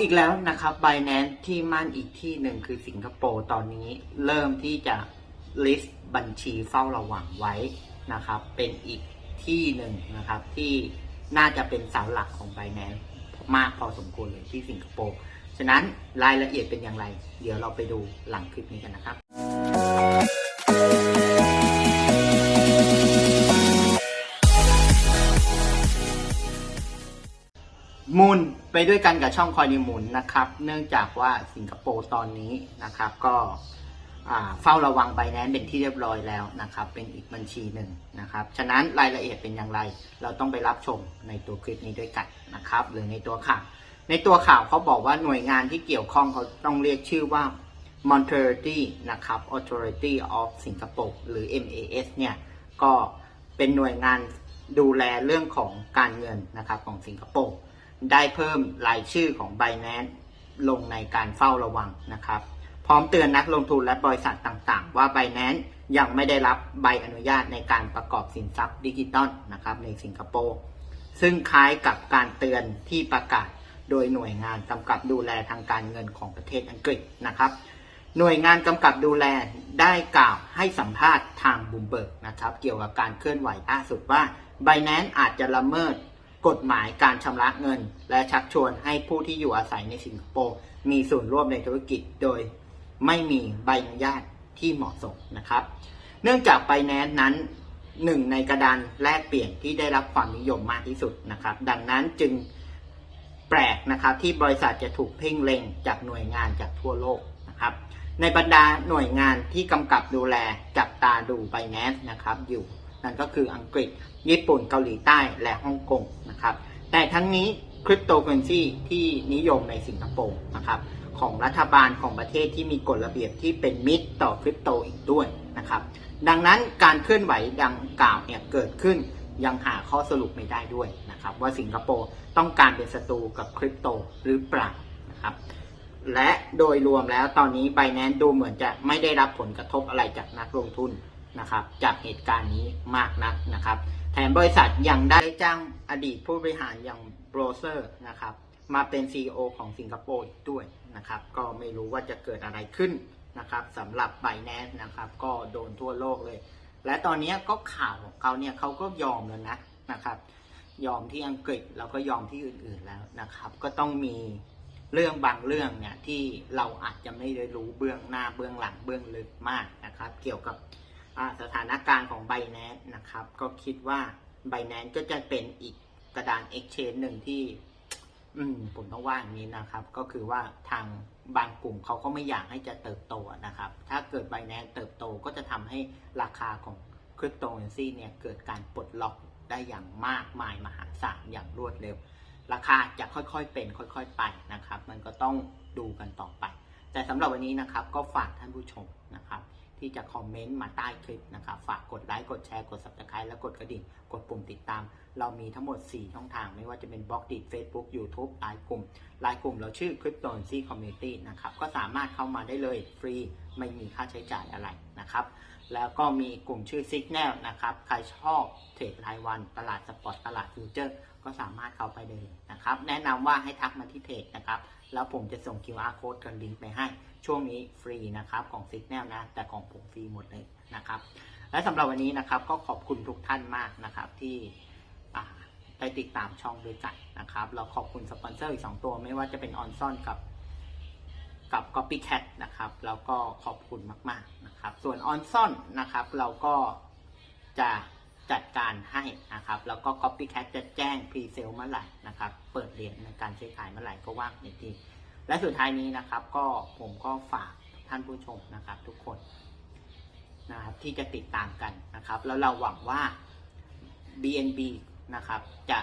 อีกแล้วนะครับ b บ n a n c e ที่มั่นอีกที่หนึ่งคือสิงคโปร์ตอนนี้เริ่มที่จะ list บัญชีเฝ้าระวังไว้นะครับ เป็นอีกที่หนึ่งนะครับที่น่าจะเป็นเสาหลักของ b บ n a n c e มากพอสมควรเลยที่สิงคโปร์ ฉะนั้นรายละเอียดเป็นอย่างไร เดี๋ยวเราไปดูหลังคลิปนี้กันนะครับมูล ด้วยกันกับช่องคอยนิมุนนะครับ เนื่องจากว่าสิงคโปร์ตอนนี้นะครับก็เฝ้าระวังไบแนนเป็นที่เรียบร้อยแล้วนะครับ เป็นอีกบัญชีหนึ่งนะครับ ฉะนั้นรายละเอียดเป็นอย่างไร เราต้องไปรับชมในตัวคลิปนี้ด้วยกันนะครับ หรือในตัวข่าว ในตัวข่าวเขาบอกว่าหน่วยงานที่เกี่ยวข้องเขาต้องเรียกชื่อว่า Monetary นะครับ Authority of Singapore หรือ MAS เนี่ย ก็เป็นหน่วยงานดูแลเรื่องของการเงินนะครับของสิงคโปร์ ได้เพิ่มรายชื่อของ Binance ลงในการเฝ้าระวังนะครับ พร้อมเตือนนักลงทุนและบริษัทต่างๆ ว่า Binance ยังไม่ได้รับใบอนุญาตในการประกอบสินทรัพย์ดิจิตอลนะครับในสิงคโปร์ซึ่งคล้ายกับการเตือนที่ประกาศโดยหน่วยงานกำกับดูแลทางการเงินของประเทศอังกฤษนะครับ หน่วยงานกำกับดูแลได้กล่าวให้สัมภาษณ์ทางบูมเบิร์กนะครับ เกี่ยวกับการเคลื่อนไหวล่าสุดว่า b i n a n c e อาจจะละเมิด กฎหมายการชำระเงิน และชักชวนให้ผู้ที่อยู่อาศัยในสิงคโปร์มีส่วนร่วมในธุรกิจโดยไม่มีใบอนุญาตที่เหมาะสมนะครับ เนื่องจาก b i n a n c e นั้นหนึ่งในกระดานแลกเปลี่ยนที่ได้รับความนิยมมากที่สุดนะครับ ดังนั้นจึงแปลกนะครับที่บริษัทจะถูกเพ่งเล็งจากหน่วยงานจากทั่วโลกนะครับ ในบรรดาหน่วยงานที่กำกับดูแลจับตาดูไบแนนนะครับอยู่ นั่นก็คืออังกฤษ ญี่ปุ่นเกาหลีใต้และฮ่องกงนะครับ แต่ทั้งนี้คริปโตเคอเรนซีที่นิยมในสิงคโปร์นะครับของรัฐบาลของประเทศที่มีกฎระเบียบที่เป็นมิตรต่อคริปโตอีกด้วยนะครับ ดังนั้นการเคลื่อนไหวดังกล่าวเนี่ยเกิดขึ้นยังหาข้อสรุปไม่ได้ด้วยนะครับ ว่าสิงคโปร์ต้องการเป็นศัตรูกับคริปโตหรือเปล่านะครับและโดยรวมแล้วตอนนี้ b บ n a n c e ดูเหมือนจะไม่ได้รับผลกระทบอะไรจากนักลงทุน นะครับจากเหตุการณ์นี้มากนักนะครับแถมบริษัทยังได้จ้างอดีตผู้บริหารอย่างโบรเซอร์นะครับมาเป็น CEO ของสิงคโปร์ด้วยนะครับก็ไม่รู้ว่าจะเกิดอะไรขึ้นนะครับสำหรับ b บ n a n c e นะครับก็โดนทั่วโลกเลย และตอนนี้ก็ข่าวของเขาเนี่ยเขาก็ยอมแล้วนะนะครับยอมที่อังกฤษแล้วก็ยอมที่อื่นๆแล้วนะครับ ก็ต้องมีเรื่องบางเรื่องเนี่ยที่เราอาจจะไม่ได้รู้เบื้องหน้าเบื้องหลังเบื้องลึกมากนะครับ เกี่ยวกับ สถานการณ์ของ b บ n a n c e นะครับ ก็คิดว่า b บ n a n c e ก็จะเป็นอีกกระดาน Exchange หนึ่งที่ อืม ผมต้องว่าอย่างนี้นะครับ ก็คือว่าทางบางกลุ่มเขาก็ไม่อยากให้จะเติบโตนะครับ ถ้าเกิด b บ n a n c e เติบโตก็จะทำให้ราคาของคริปโตเคอเรนซีเนี่ยเกิดการปลดล็อกได้อย่างมากมายมหาศาลอย่างรวดเร็ว ราคาจะค่อยๆเป็น ค่อยๆไปนะครับ มันก็ต้องดูกันต่อไป แต่สำหรับวันนี้นะครับก็ฝากท่านผู้ชมนะครับ ที่จะคอมเมนต์มาใต้คลิปนะครับฝากกดไลค์กดแชร์กด subscribe และกดกระดิ่ง กดปุ่มติดตาม เรามีทั้งหมด 4 ช่องทาง ไม่ว่าจะเป็นบล็อกดิ Facebook YouTube ไลน์กลุ่มไลน์กลุ่มเราชื่อ Cryptocurrency Community นะครับก็สามารถเข้ามาได้เลยฟรีไม่มีค่าใช้จ่ายอะไรนะครับแล้วก็มีกลุ่มชื่อ Signal นะครับใครชอบเทรดรายวันตลาดสปอตตลาดฟิวเจอร์ ก็สามารถเข้าไปได้เลยนะครับ แนะนำว่าให้ทักมาที่เพจนะครับ แล้วผมจะส่ง QR code กับลิงก์ไปให้ ช่วงนี้ฟรีนะครับของ Signal นะ แต่ของผมฟรีหมดเลยนะครับ และสำหรับวันนี้นะครับก็ขอบคุณทุกท่านมากนะครับที่ได้ติดตามช่องด้วยกันนะครับ เราขอบคุณสปอนเซอร์อีก 2 ตัวไม่ว่าจะเป็นออนซอนกับกับ Copycat นะครับแล้วก็ขอบคุณมาก ๆ นะครับ ส่วนออนซอนนะครับ เราก็จะ จัดการให้นะครับ แล้วก็ Copycat จะแจ้งพรีเซลเมื่อไหร่นะครับ เปิดเหรียญในการใช้ขายเมื่อไหร่ก็ว่างในทีและสุดท้ายนี้นะครับ ก็ผมก็ฝากท่านผู้ชมนะครับ ทุกคนนะครับที่จะติดตามกันนะครับ แล้วเราหวังว่า BNB นะครับ จะ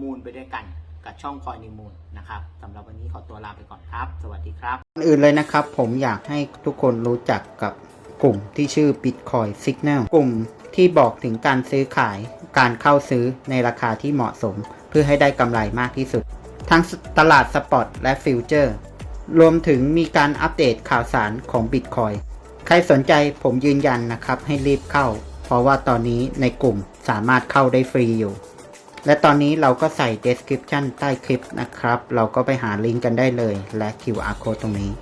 มูลไปด้วยกันกับช่องคอยนิมูลนะครับสำหรับวันนี้ขอตัวลาไปก่อนครับ สวัสดีครับอื่นเลยนะครับ ผมอยากให้ทุกคนรู้จักกับกลุ่มที่ชื่อ Bitcoin Signal กลุ่ม ที่บอกถึงการซื้อขาย การเข้าซื้อในราคาที่เหมาะสม เพื่อให้ได้กำไรมากที่สุด ทั้งตลาดสปอตและฟิวเจอร์ รวมถึงมีการอัปเดตข่าวสารของ Bitcoin ใครสนใจผมยืนยันนะครับให้รีบเข้า เพราะว่าตอนนี้ในกลุ่มสามารถเข้าได้ฟรีอยู่ และตอนนี้เราก็ใส่ description ใต้คลิปนะครับ เราก็ไปหาลิงก์กันได้เลยและ QR code ตรงนี้